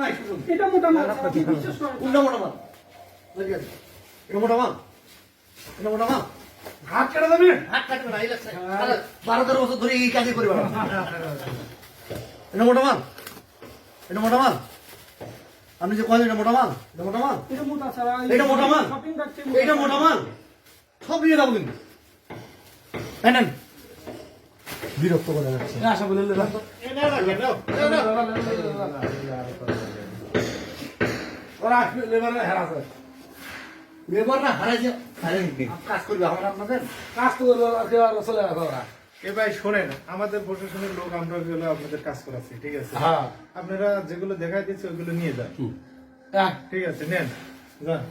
নাই শুনুন এটা মোটা মাল স্যার, আপনি বিশ্বাস করেন কোনটা মোটা মাল বুঝলি গেছে? এটা মোটা মাল এটা মোটা মাল হাত কেটে দেবে হাত কাটবে না এই লাগছে আরে, বারো তেরো বছর ধরে এই কাজই করি বাবা। এটা মোটা মাল এটা মোটা মাল আপনি যে কয়েন এটা মোটা মাল এটা মোটা মাল এটা মোটা স্যার এটা মোটা মাল এটা মোটা মাল সব নিয়ে যাব কিন্তু। বিরক্ত করে যাচ্ছে আশা বলে ওরা আসবে লেবারে না হারাইছে কাজ করবে আমরা আপনাদের? কাজ তো করবে আর চলে গেছে ওরা। এ ভাই শোনেন আমাদের প্রশাসনের লোক আমরা গেলে আপনাদের কাজ করাচ্ছি ঠিক আছে? হ্যাঁ। আপনারা যেগুলো দেখাই দিচ্ছে ওইগুলো নিয়ে যান। হ্যাঁ। ঠিক আছে নেন যান।